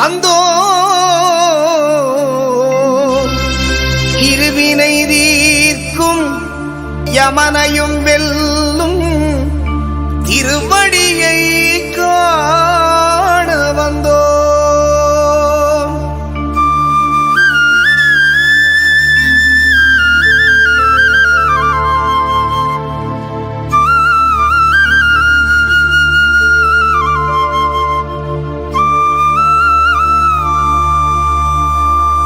வந்தோ இருவினை தீர்க்கும் யமனையும்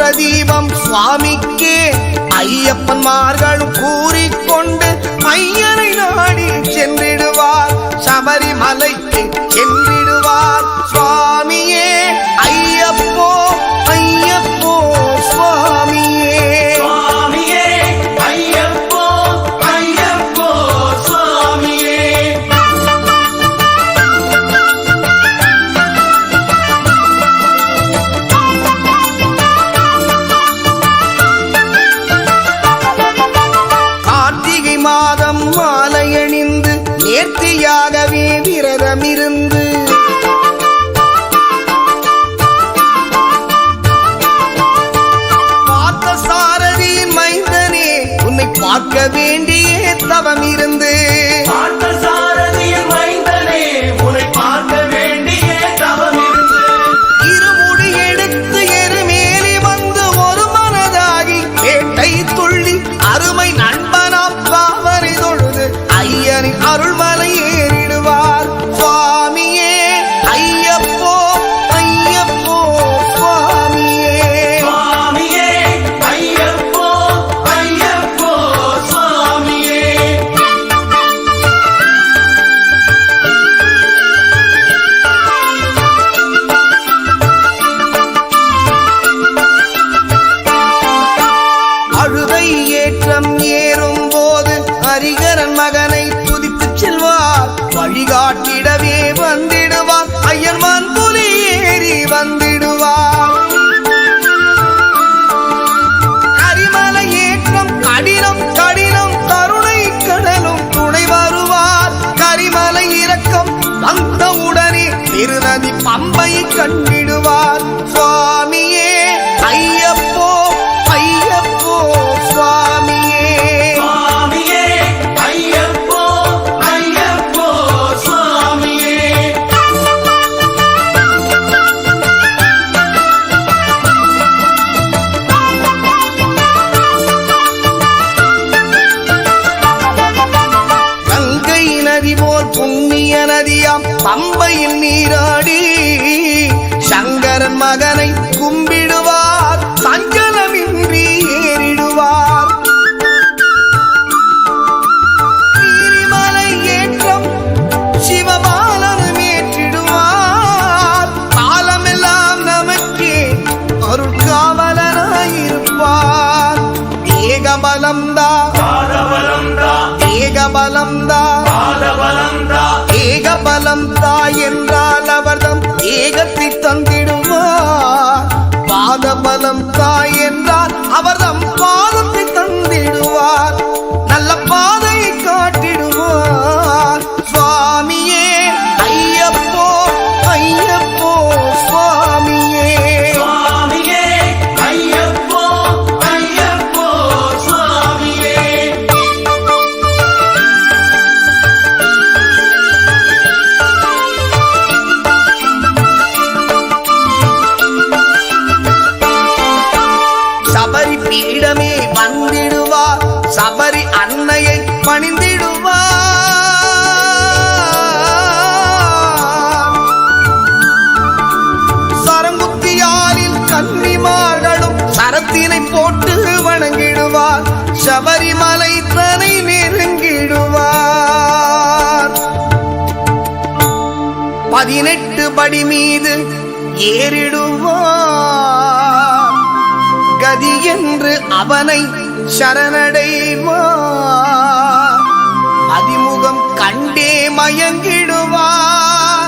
பிரதீபம் சுவாமிக்கே ஐயப்பன்மார்களும் கூறிக்கொண்டு ஐயனை நாடி சென்றிடுவார் பார்க்க வேண்டிய தவம் இருந்து திருநதி பம்பை கண்டிடுவார் சுவாமியே நதி போல் புண்ணிய நதியாம். பம்பையில் நீராடி சங்கரன் மகனை கும்பிடுவார். சஞ்சலமின்றி ஏறிடுவார். நீரிமலை ஏற்றம் சிவபாலனும் ஏற்றிடுவார். காலமெல்லாம் நமக்கே அருட்காவலனாயிருப்பார். ஏகபலம்தான் ஏகபலம்தா பாதபலம்தா ஏகபலம்தா பாதபலம்தா ஏகபலம் தாய் என்றால் அவர்தம் ஏகத்தை தந்திடுவார் பாதபலம் தாய் என்றால் பீடமே வந்திடுவார். சபரி அன்னையை பணிந்திடுவார். சரங்குத்தியாரில் கன்னிமார்களும் சரத்தினை போட்டு வணங்கிடுவார். சபரிமலை தனை நெருங்கிடுவார். பதினெட்டு படி மீது ஏறிடுவார். கதி என்று அவனை சரணடைவா அதிமுகம் கண்டே மயங்கிடுவார்